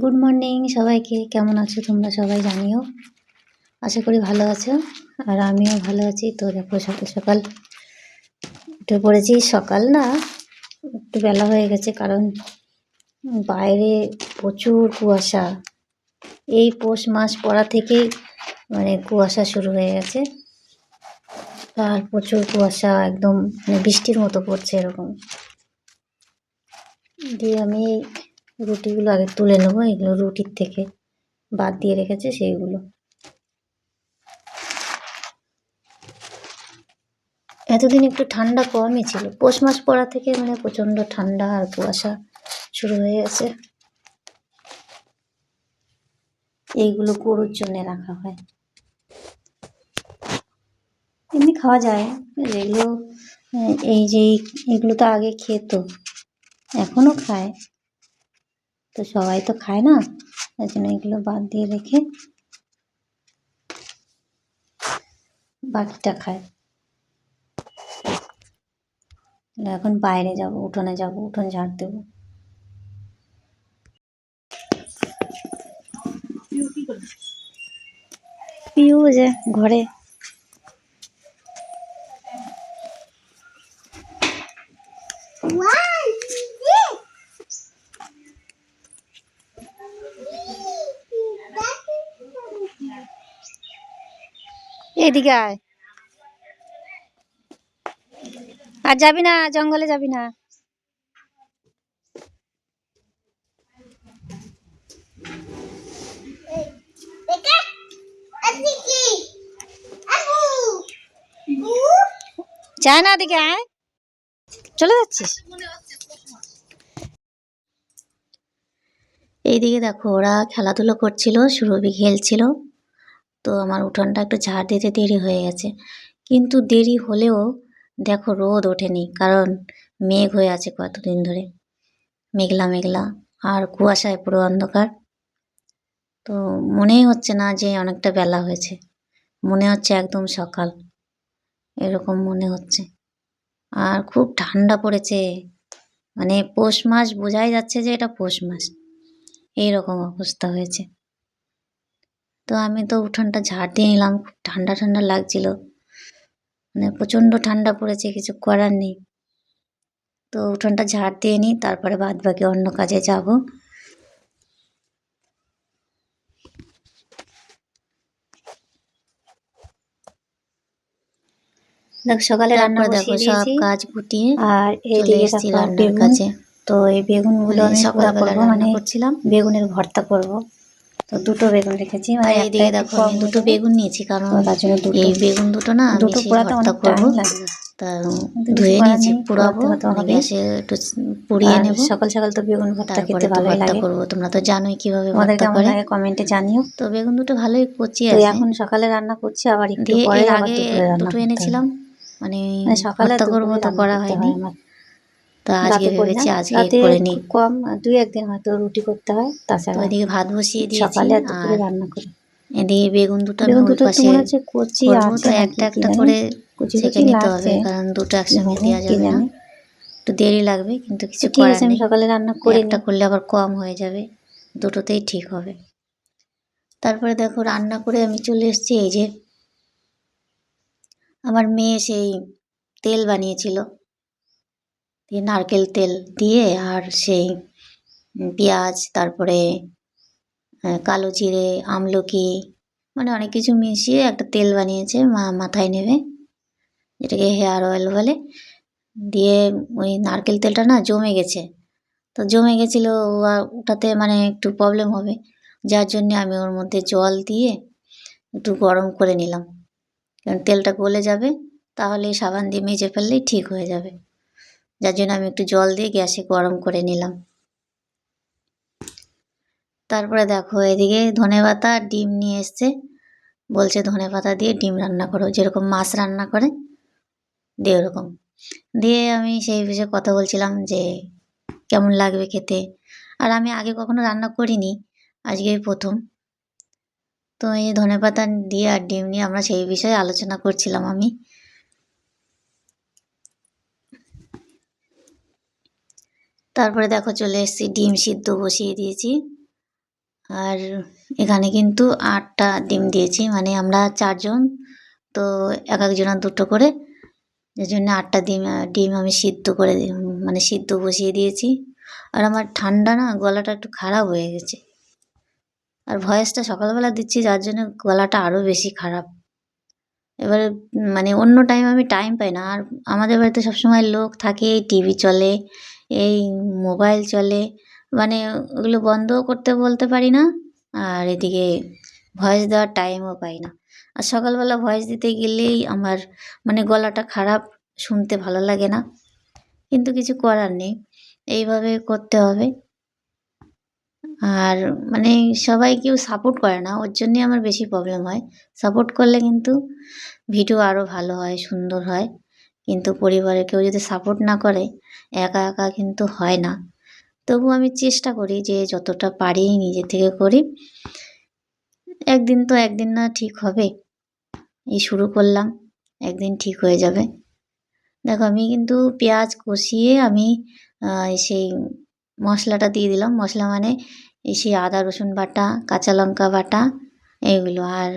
Good morning সবাইকে। কেমন আছো তোমরা সবাই জানিও? আশা করি ভালো আছো। আর আমিও ভালো আছি। তো দেখো, সকাল সকাল উঠে পড়েছি। সকাল না, একটু বেলা হয়ে গেছে, কারণ বাইরে প্রচুর কুয়াশা। এই পৌষ মাস পড়া থেকেই মানে কুয়াশা শুরু হয়ে গেছে। আর প্রচুর কুয়াশা, একদম মানে বৃষ্টির মতো পড়ছে এরকম। দিয়ে আমি রুটিগুলো আগে তুলে নেব, এগুলো রুটির থেকে বাদ দিয়ে রেখেছে সেইগুলো। এতদিন একটু ঠান্ডা কমই ছিল। পৌষ মাস পড়া থেকে মানে প্রচণ্ড ঠান্ডা আর কুয়াশা শুরু হয়ে গেছে। এইগুলো গরুর জন্য রাখা হয়। এমনি খাওয়া যায়, যেগুলো, এই যে এগুলো তো আগে খেত, এখনও খায়। তো সবাই তো খায় না তার জন্য এগুলো বাদ দিয়ে রেখে বাকিটা খায়। এখন বাইরে যাব, উঠোনে যাব, উঠোন ঝাড় দেবো। পিউ যে, ঘরে। এদিকে আয়। আর যাবি না, জঙ্গলে যাবি না। যায় না এদিকে আয়। চলে যাচ্ছিস? এইদিকে দেখো, ওরা খেলাধুলো করছিল, সুরভি খেলছিল। তো আমার উঠোনটা একটু ঝাড় দিতে দেরি হয়ে গেছে। কিন্তু দেরি হলেও দেখো রোদ ওঠেনি, কারণ মেঘ হয়ে আছে কতদিন ধরে। মেঘলা মেঘলা, আর কুয়াশায় পুরো অন্ধকার। তো মনেই হচ্ছে না যে অনেকটা বেলা হয়েছে। মনে হচ্ছে একদম সকাল, এরকম মনে হচ্ছে। আর খুব ঠান্ডা পড়েছে। মানে পৌষ মাস বোঝাই যাচ্ছে যে এটা পৌষ মাস। এইরকম অবস্থা হয়েছে। তো আমি তো উঠোনটা ঝাড় দিয়ে নিলাম খুব ঠান্ডা ঠান্ডা লাগছিল। মানে প্রচণ্ড ঠান্ডা পড়েছে কিছু করার নেই। তো উঠোনটা ঝাড় দিয়ে নিই তারপরে বাদ বাকি অন্য কাজে যাব। দেখ সকালে রান্না দেখো সব কাজ গুটিয়ে আর এই রান্নার কাছে তো এই বেগুনগুলো আমি সকালবেলা করব রান্না মানে করছিলাম। বেগুনের ভর্তা করব। তো দুটো বেগুন রেখেছি আর এইদিকে দেখো আমি দুটো বেগুন নিয়েছি কারণ তার জন্য এই বেগুন দুটো না দুটো পোড়াতে অনেক টাইম লাগবে। তা ধুয়ে নিয়েছি পোড়াবো পোড়াতে হতে হবে। গ্যাসে একটু পুড়িয়ে নেব। সকাল সকাল তো বেগুন ভর্তা খেতে ভালোই লাগে। করব তোমরা তো জানোই কীভাবে তোমাদের ভর্তা করে। কমেন্টে জানিও। তো বেগুন দুটো ভালোই কচি আছে। এখন সকালে রান্না করছি আবার একটু পরে আগে দুটো এনেছিলাম মানে মানে সকালে করব তো করা হয়নি। হয়। তো আজকে ভেবেছি আজকে করে নিই। কম দুই একদিন হয়তো রুটি করতে হয় তাছাড়া এদিকে ভাত বসিয়ে দিয়েছি সকালে রান্না করি। এদিকে বেগুন দুটো বেগুন দুটো তো পাশে হচ্ছে কচি তো একটা একটা করে কচি ছেঁকে নিতে হবে কারণ দুটো একসঙ্গে দেওয়া যাবে না। একটু দেরি লাগবে কিন্তু কিছু করার নেই। সকালে রান্না করে একটা করলে আবার কম হয়ে যাবে দুটোতেই ঠিক হবে। তারপরে দেখো রান্না করে আমি চলে এসেছি এই যে আমার মেয়ে সেই তেল বানিয়েছিল। দিয়ে নারকেল তেল দিয়ে আর সেই পেঁয়াজ, তারপরে কালো জিরে, আমলকি মানে অনেক কিছু মিশিয়ে একটা তেল বানিয়েছে মা, মাথায় নেবে, যেটাকে হেয়ার অয়েল বলে। দিয়ে ওই নারকেল তেলটা না জমে গেছে। তো জমে গেছিল ওটাতে মানে একটু প্রবলেম হবে। যার জন্যে আমি ওর মধ্যে জল দিয়ে একটু গরম করে নিলাম। কারণ তেলটা গলে যাবে, তাহলে সাবান দিয়ে মেজে ফেললেই ঠিক হয়ে যাবে। যার জন্য আমি একটু জল দিয়ে গ্যাসে গরম করে নিলাম। তারপরে দেখো এদিকে ধনে পাতা আর ডিম নিয়ে এসছে। বলছে ধনে পাতা দিয়ে ডিম রান্না করো, যেরকম মাছ রান্না করে, দিয়ে ওরকম। দিয়ে আমি সেই বিষয়ে কথা বলছিলাম যে কেমন লাগবে খেতে। আর আমি আগে কখনো রান্না করিনি, আজকেই প্রথম। তো এই ধনে পাতা দিয়ে আর ডিম নিয়ে আমরা সেই বিষয়ে আলোচনা করছিলাম আমি। তারপরে দেখো চলে এসেছি, ডিম সিদ্ধ বসিয়ে দিয়েছি। আর এখানে কিন্তু আটটা ডিম দিয়েছি মানে আমরা চারজন, তো এক একজনের দুটো করে। যে জন্য আটটা ডিম ডিম আমি সিদ্ধ করে মানে সিদ্ধ বসিয়ে দিয়েছি। আর আমার ঠান্ডা না, গলাটা একটু খারাপ হয়ে গেছে। আর ভয়েসটা সকালবেলা দিচ্ছি, যার জন্য গলাটা আরও বেশি খারাপ। এবারে মানে অন্য টাইম আমি টাইম পাই না। আর আমাদের বাড়িতে সবসময় লোক থাকে টিভি চলে এই মোবাইল চলে। মানে ওগুলো বন্ধও করতে বলতে পারি না, আর এদিকে ভয়েস দেওয়ার টাইমও পাই না। আর সকালবেলা ভয়েস দিতে গেলেই আমার মানে গলাটা খারাপ, শুনতে ভালো লাগে না। কিন্তু কিছু করার নেই, এইভাবে করতে হবে। আর মানে সবাই কেউ সাপোর্ট করে না, ওর জন্যে আমার বেশি প্রবলেম হয়। সাপোর্ট করলে কিন্তু ভিডিও আরও ভালো হয়, সুন্দর হয়। কিন্তু পরিবারে কেউ যদি সাপোর্ট না করে, একা একা কিন্তু হয় না। তবু আমি চেষ্টা করি যে যতটা পারি নিজে থেকে করি। একদিন তো একদিন না ঠিক হবে। এই শুরু করলাম, একদিন ঠিক হয়ে যাবে। দেখো, আমি কিন্তু পেঁয়াজ কষিয়ে আমি সেই মশলাটা দিয়ে দিলাম। মশলা মানে এই সেই আদা, রসুন বাটা, কাঁচা লঙ্কা বাটা, এইগুলো। আর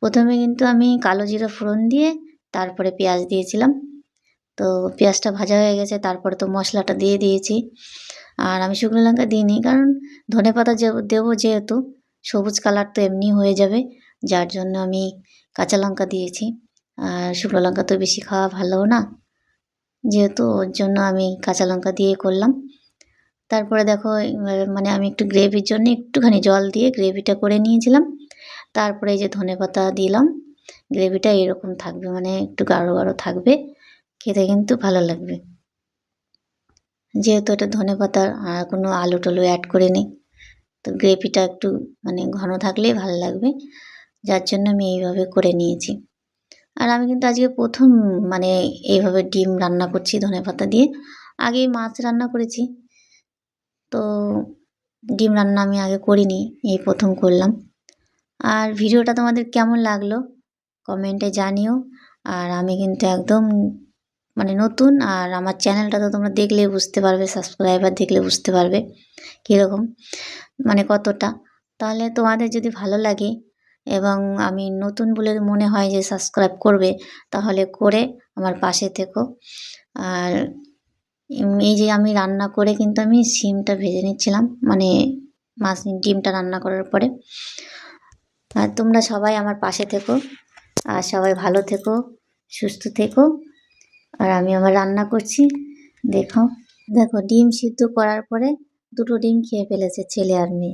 প্রথমে কিন্তু আমি কালো জিরা ফোড়ন দিয়ে তারপরে পেঁয়াজ দিয়েছিলাম। তো পেঁয়াজটা ভাজা হয়ে গেছে, তারপরে তো মশলাটা দিয়ে দিয়েছি। আর আমি শুকনো লঙ্কা দিইনি, কারণ ধনে পাতা দেবো যেহেতু, সবুজ কালার তো এমনি হয়ে যাবে, যার জন্য আমি কাঁচা লঙ্কা দিয়েছি। আর শুকনো লঙ্কা তো বেশি খাওয়া ভালোও না, যেহেতু ওর জন্য আমি কাঁচা লঙ্কা দিয়ে করলাম। তারপরে দেখো মানে আমি একটু গ্রেভির জন্য একটুখানি জল দিয়ে গ্রেভিটা করে নিয়েছিলাম। তারপরে এই যে ধনে পাতা দিলাম, গ্রেভিটা এরকম থাকবে মানে একটু গাঢ় গাঢ় থাকবে। খেতে কিন্তু ভালো লাগবে। যেহেতু এটা ধনে পাতার আর কোনো আলু টলু অ্যাড করে নিই, তো গ্রেভিটা একটু মানে ঘন থাকলেই ভালো লাগবে। যার জন্য আমি এইভাবে করে নিয়েছি। আর আমি কিন্তু আজকে প্রথম মানে এইভাবে ডিম রান্না করছি ধনে পাতা দিয়ে। আগে মাছ রান্না করেছি। তো ডিম রান্না আমি আগে করিনি, এই প্রথম করলাম। আর ভিডিওটা তোমাদের কেমন লাগল? কমেন্টে জানিও। আর আমি কিন্তু একদম মানে নতুন আর আমার চ্যানেলটা তো তোমরা দেখলে বুঝতে পারবে, সাবস্ক্রাইবার দেখলে বুঝতে পারবে কীরকম মানে কতটা। তাহলে তোমাদের যদি ভালো লাগে এবং আমি নতুন বলে মনে হয় যে সাবস্ক্রাইব করবে, তাহলে করে আমার পাশে থেকো। আর এই যে আমি রান্না করে কিন্তু আমি সিমটা ভেজে নিচ্ছিলাম মানে মাছ, ডিমটা রান্না করার পরে। আর তোমরা সবাই আমার পাশে থেকো, আর সবাই ভালো থেকো, সুস্থ থেকো। আর আমি আমার রান্না করছি। দেখো। দেখো, ডিম সিদ্ধ করার পরে দুটো ডিম খেয়ে ফেলেছে ছেলে আর মেয়ে।